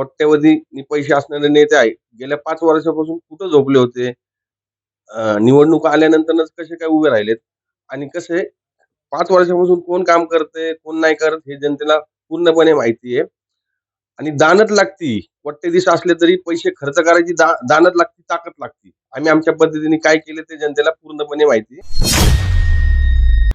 कोट्यवधी पैसे असणारे नेते आहे गेल्या पाच वर्षापासून कुठं झोपले होते? निवडणूक निवडणुका आल्यानंतरच कसे काय उभे राहिलेत? आणि कसे पाच वर्षापासून कोण काम करते कोण नाही करत हे जनतेला पूर्णपणे माहिती आहे. आणि दानत लागती. कोट्यधीश असले तरी पैसे खर्च करायची दा, दानत लागती ताकद लागती. आम्ही आमच्या पद्धतीने काय केले ते जनतेला पूर्णपणे माहिती आहे.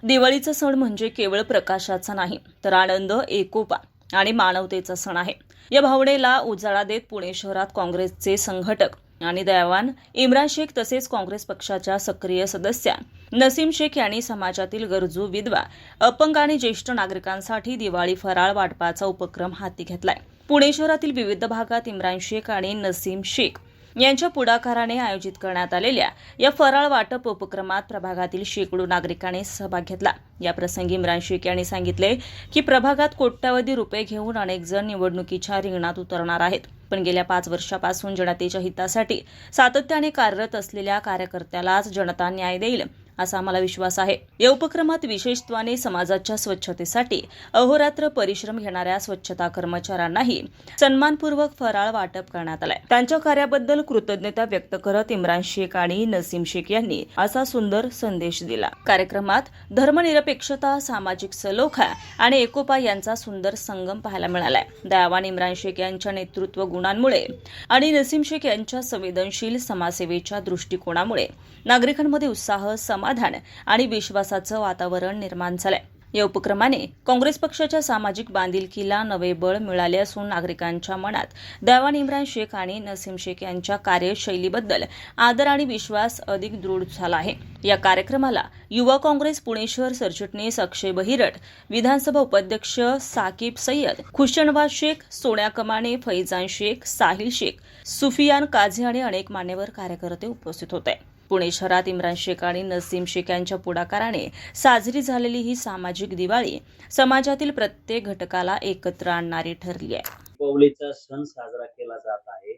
दिवाळीचा सण म्हणजे केवळ प्रकाशाचा नाही तर आनंद एकोपा. आणि मानवतेचा सण आहे. या भावनेला उजाळा देत पुणे शहरात काँग्रेसचे संघटक आणि दयावान इम्रान शेख तसेच काँग्रेस पक्षाच्या सक्रिय सदस्या नसीम शेख यांनी समाजातील गरजू विधवा अपंग आणि ज्येष्ठ नागरिकांसाठी दिवाळी फराळ वाटपाचा उपक्रम हाती घेतलाय. पुणे शहरातील विविध भागात इम्रान शेख आणि नसीम शेख यांच्या पुढाकाराने आयोजित करण्यात आलेल्या या फराळ वाटप उपक्रमात प्रभागातील शेकडो नागरिकांनी सहभाग घेतला. या प्रसंगी इम्रान शेख यांनी सांगितले की प्रभागात कोट्यावधी रुपये घेऊन अनेक जण निवडणुकीच्या रिंगणात उतरणार आहेत. पण गेल्या पाच वर्षापासून जनतेच्या हितासाठी सातत्याने कार्यरत असलेल्या कार्यकर्त्यालाच जनता न्याय देईल. असा आम्हाला विश्वास आहे. या उपक्रमात विशेषत्वाने समाजाच्या स्वच्छतेसाठी अहोरात्र परिश्रम घेणाऱ्या स्वच्छता कर्मचाऱ्यांनाही सन्मानपूर्वक फराळ वाटप करण्यात आलाय. त्यांच्या कार्याबद्दल कृतज्ञता व्यक्त करत इम्रान शेख आणि नसीम शेख यांनी असा सुंदर संदेश दिला. कार्यक्रमात धर्मनिरपेक्षता सामाजिक सलोखा आणि एकोपा यांचा सुंदर संगम पाहायला मिळालाय. दयावान इम्रान शेख यांच्या नेतृत्व गुणांमुळे आणि नसीम शेख यांच्या संवेदनशील समाजसेवेच्या दृष्टिकोनामुळे नागरिकांमध्ये उत्साह समाधान आणि विश्वासाचं वातावरण निर्माण झालंय. या उपक्रमाने काँग्रेस पक्षाच्या सामाजिक बांधिलकीला नवे बळ मिळाले असून नागरिकांच्या मनात दयावान इम्रान शेख आणि नसीम शेख यांच्या कार्यशैलीबद्दल आदर आणि विश्वास अधिक दृढ झाला आहे. या कार्यक्रमाला युवा काँग्रेस पुणे शहर सरचिटणीस अक्षय बहिरट विधानसभा उपाध्यक्ष साकीब सय्यद खुशनवाज शेख सोन्या कमाने फैजान शेख साहिल शेख सुफियान काझी आणि अनेक मान्यवर कार्यकर्ते उपस्थित होते. पुणे शहरात इम्रान शेख आणि नसीम शेख यांच्या पुढाकाराने साजरी झालेली ही सामाजिक दिवाळी समाजातील प्रत्येक घटकाला एकत्र आणणारी ठरली आहे. दीपावलीचा सण साजरा केला जात आहे.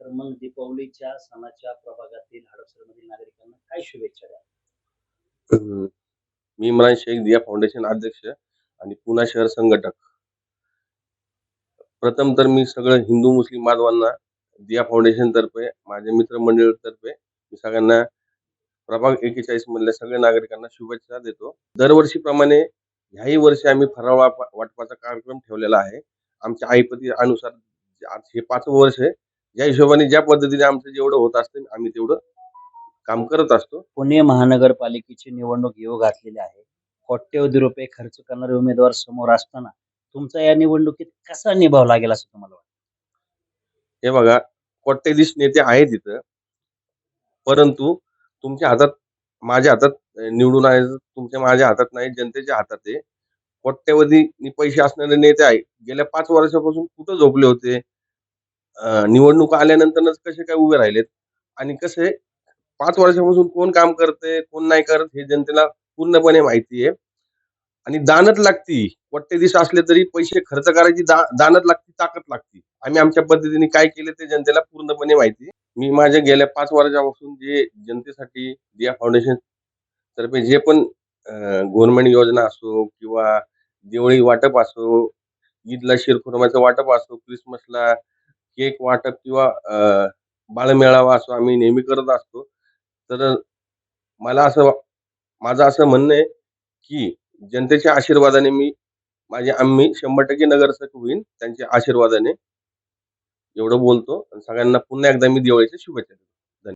तर मग दीपावलीच्या सणाच्या प्रभागातील हडपसरमधील नागरिकांना काय शुभेच्छा द्या मी इम्रान शेख दिया फाउंडेशन अध्यक्ष आणि पुणा शहर संघटक. प्रथम तर मी सगळं हिंदू मुस्लिम बांधवांना दिया फाउंडेशन तर्फे माझ्या मित्रमंडळ तर्फे मी सगळ्यांना प्रभाग एकेचाळीस मधल्या सगळ्या नागरिकांना शुभेच्छा देतो. दरवर्षीप्रमाणे ह्याही वर्षी आम्ही फराळ वाटपाचा कार्यक्रम ठेवलेला आहे. आमच्या आईपती अनुसार हे पाचवं वर्ष आहे. ज्या हिशोबाने ज्या पद्धतीने आमचं जेवढं होत असतं आम्ही तेवढं काम करत असतो. पुणे महानगरपालिकेची निवडणूक येऊ घातलेली आहे. कोट्यवधी रुपये खर्च करणारे उमेदवार समोर असताना तुमचा या निवडणुकीत कसा निभाव लागेल असं तुम्हाला वाटतं? हे बघा कोट्यधीश नेते आहेत इथं. परंतु तुमच्या हातात माझ्या हातात निवडून आहे तुमच्या माझ्या हातात नाही जनतेच्या हातात आहे. कोट्यवधी पैसे असणारे नेते आहे. गेल्या पाच वर्षापासून कुठं झोपले होते? निवडणूक आल्यानंतरच कसे काय उभे राहिलेत? आणि कसे पाच वर्षापासून कोण काम करते कोण नाही करत हे जनतेला पूर्णपणे माहिती आहे. आणि दानत लागती. कोट्यधीश असले तरी पैसे खर्च करायची दा, दानत लागती ताकद लागती. आम्ही आमच्या पद्धतीने काय केले ते जनतेला पूर्णपणे माहिती मी माझ्या गेल्या पाच वर्षापासून जे जनतेसाठी दिया फाउंडेशन तर्फे जे पण गव्हर्नमेंट योजना असो किंवा दिवाळी वाटप असो ईदला शिरखुरमाचं वाटप असो क्रिसमसला केक वाटप किंवा बाळमेळावा असो आम्ही नेहमी करत असतो. तर मला असं माझं असं म्हणणं आहे की जनतेच्या आशीर्वादाने मी माझे आम्ही शंभर टक्के नगरसेवक होईन त्यांच्या आशीर्वादाने. एवढं बोलतो. आणि सगळ्यांना पुन्हा एकदा मी दिवाळीच्या शुभेच्छा देतो.